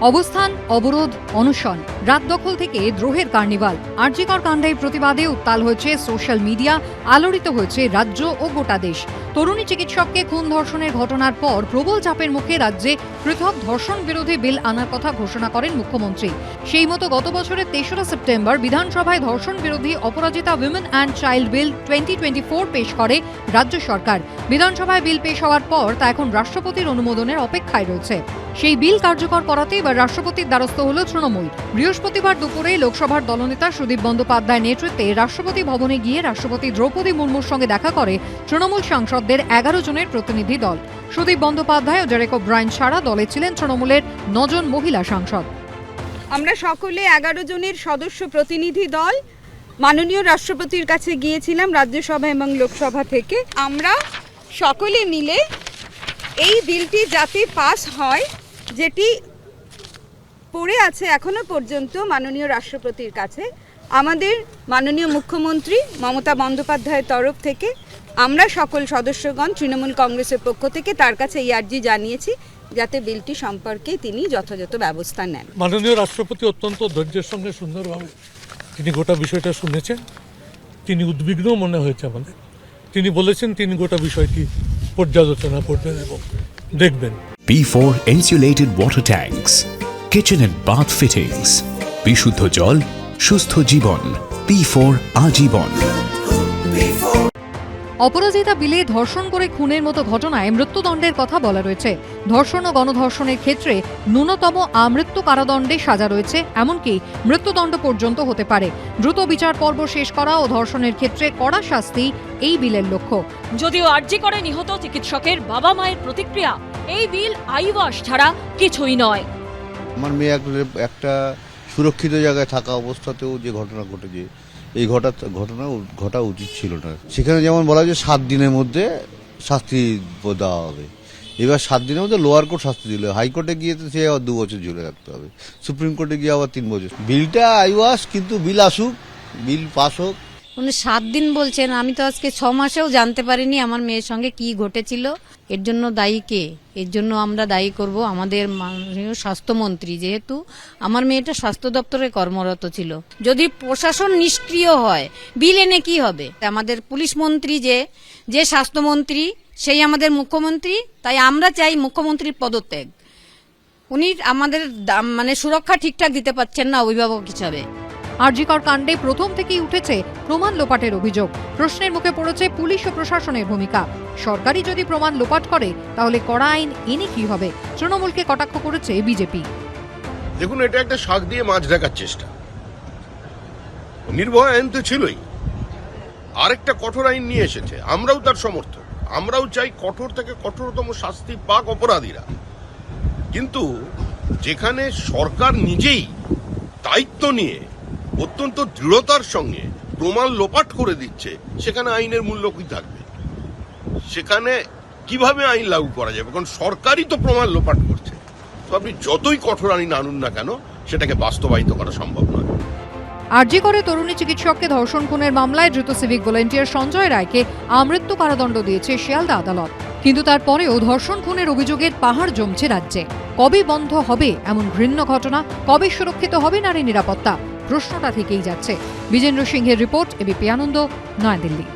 অবস্থান, অবরোধ, অনশন। রাত দখল থেকে দ্রোহের কার্নিভাল। আর্যিকর কাণ্ডের প্রতিবাদে উত্তাল হয়েছে সোশ্যাল মিডিয়া, আলোড়িত হয়েছে রাজ্য ও গোটা দেশ। তরুণী চিকিৎসককে খুন ধর্ষণের ঘটনার পর প্রবল চাপের মুখে রাজ্যে পৃথক ধর্ষণ বিরোধী বিল আনার কথা ঘোষণা করেন মুখ্যমন্ত্রী। সেই মতো গত বছরের তেসরা সেপ্টেম্বর বিধানসভায় ধর্ষণ বিরোধী Aparajita women and child bill twenty twenty four পেশ করে রাজ্য সরকার। বিধানসভায় বিল পেশ হওয়ার পর তা এখন রাষ্ট্রপতির অনুমোদনের অপেক্ষায় রয়েছে। সেই বিল কার্যকর করাতে এবার রাষ্ট্রপতির দ্বারস্থ হল তৃণমূল। বৃহস্পতিবার দুপুরে লোকসভার দলনেতা সুদীপ বন্দ্যোপাধ্যায় নেতৃত্বে রাষ্ট্রপতি ভবনে গিয়ে রাষ্ট্রপতি দ্রৌপদী মুর্মুর সঙ্গে দেখা করে তৃণমূল সাংসদদের এগারো জনের প্রতিনিধি দল। সুদীপ বন্দ্যোপাধ্যায় ও জেরেকো ব্রাইন ছাড়া দলে ছিলেন তৃণমূলের নজন মহিলা সাংসদ। আমরা সকলে এগারো জনের সদস্য প্রতিনিধি দল। মাননীয় রাষ্ট্রপতির কাছে গিয়েছিলাম রাজ্যসভা এবং লোকসভা থেকে। আমরা সকলে মিলে এই বিলটি যাতে পাস হয় যেটি পড়ে আছে এখনও পর্যন্ত মাননীয় রাষ্ট্রপতির কাছে। আমাদের মাননীয় মুখ্যমন্ত্রী মমতা বন্দ্যোপাধ্যায়ের তরফ থেকে আমরা সকল সদস্যগণ, তৃণমূল কংগ্রেসের পক্ষ থেকে তার কাছে এই আর্জি জানিয়েছি যাতে বিলটি সম্পর্কে তিনি যথাযথ ব্যবস্থা নেন। মাননীয় রাষ্ট্রপতি অত্যন্ত ধৈর্যের সঙ্গে সুন্দরভাবে তিনি গোটা বিষয়টা শুনেছেন। তিনি উদ্বিগ্ন মনে হয়েছে আমাদের। তিনি বলেছেন তিনি গোটা বিষয়টি পর্যালোচনা করবেন এবং দেখবেন। P4 insulated water tanks, kitchen and bath fittings, বিশুদ্ধ জল সুস্থ জীবন P4 আজীবন। অপরাজিতা বিলে ধর্ষণ করে খুনের মতো ঘটনায় মৃত্যুদণ্ডের কথা বলা রয়েছে। ধর্ষণ ও গণধর্ষণের ক্ষেত্রে ন্যূনতম আমৃত্যু কারাদণ্ডে সাজা রয়েছে এমনকি মৃত্যুদণ্ড পর্যন্ত হতে পারে। দ্রুত বিচার পর্ব শেষ করা ও ধর্ষণের ক্ষেত্রে কড়া শাস্তি এই বিলের লক্ষ্য। যদিও আর্জি করে নিহত চিকিৎসকের বাবা মায়ের প্রতিক্রিয়া এই বিল আইওয়াস ছাড়া কিছুই নয়। আমার মেয়ে এক- একটা সুরক্ষিত জায়গায় থাকা অবস্থাতেও যে ঘটনা ঘটেছে, এই ঘটা ঘটনা ঘটা উচিত ছিল না। সেখানে যেমন বলা হয় যে সাত দিনের মধ্যে শাস্তি দেওয়া হবে। এবার সাত দিনের মধ্যে লোয়ার কোর্ট শাস্তি দিল। হাইকোর্টে গিয়ে তো সে আবার দু বছর জেলে রাখতে হবে। সুপ্রিম কোর্টে গিয়ে আবার তিন বছর। বিলটা আইওয়াস কিন্তু বিল আসুক, বিল পাস হোক উনি সাত দিন বলছেন, আমি তো আজকে ছ মাসেও জানতে পারিনি আমার মেয়ের সঙ্গে কি ঘটেছিল। এর জন্য দায়ী কে? এর জন্য আমরা দায়ী করব আমাদের মাননীয় স্বাস্থ্যমন্ত্রী। যেহেতু আমার মেয়েটা স্বাস্থ্য দপ্তরে কর্মরত ছিল। যদি প্রশাসন নিষ্ক্রিয় হয়, বিল এনে কি হবে? আমাদের পুলিশ মন্ত্রী যে যে স্বাস্থ্যমন্ত্রী, সেই আমাদের মুখ্যমন্ত্রী, তাই আমরা চাই মুখ্যমন্ত্রীর পদত্যাগ। উনি আমাদের মানে সুরক্ষা ঠিকঠাক দিতে পারছেন না অভিভাবক হিসাবে। আরজিকর কাণ্ডে প্রথম থেকেই উঠেছে প্রমাণ লোপাটের অভিযোগ। প্রশ্নের মুখে পড়েছে পুলিশ ও প্রশাসনের ভূমিকা। সরকারি যদি প্রমাণ লোপাট করে, তাহলে কড়া আইন এনে কি হবে? তৃণমূলকে কটাক্ষ করেছে বিজেপি। দেখুন, এটা একটা শাক দিয়ে মাছ ঢাকার চেষ্টা। নির্ভয় আইন তো ছিলই। আরেকটা কঠোর আইন নিয়ে এসেছে। আমরাও তার সমর্থক। আমরাও চাই কঠোর থেকে কঠোরতম শাস্তি পাক অপরাধীরা। কিন্তু যেখানে সরকার নিজেই দায়িত্ব নিয়ে অত্যন্ত দৃঢ়তার সঙ্গে প্রমাণ লোপাট করে দিচ্ছে, সেখানে আইনের মূল্য কি থাকবে? সেখানে কীভাবে আইন লাগু করা যাবে? কারণ সরকারই তো প্রমাণ লোপাট করছে। তো আপনি যতই কঠোর আইন আনুন না কেন, সেটাকে বাস্তবায়িত করা সম্ভব নয়। আরজি করে তরুণী চিকিৎসককে ধর্ষণ খুনের মামলায় দ্রুত সিভিক ভলেন্টিয়ার সঞ্জয় রায়কে আমৃত্যু কারাদণ্ড দিয়েছে শিয়ালদা আদালত। কিন্তু তারপরেও ধর্ষণ খুনের অভিযোগের পাহাড় জমছে রাজ্যে। কবে বন্ধ হবে এমন ঘৃণ্য ঘটনা? কবে সুরক্ষিত হবে নারী নিরাপত্তা? প্রশ্নটা থেকেই যাচ্ছে। বিজেন্দ্র সিংহের রিপোর্ট এবিপি আনন্দ নয়াদিল্লি।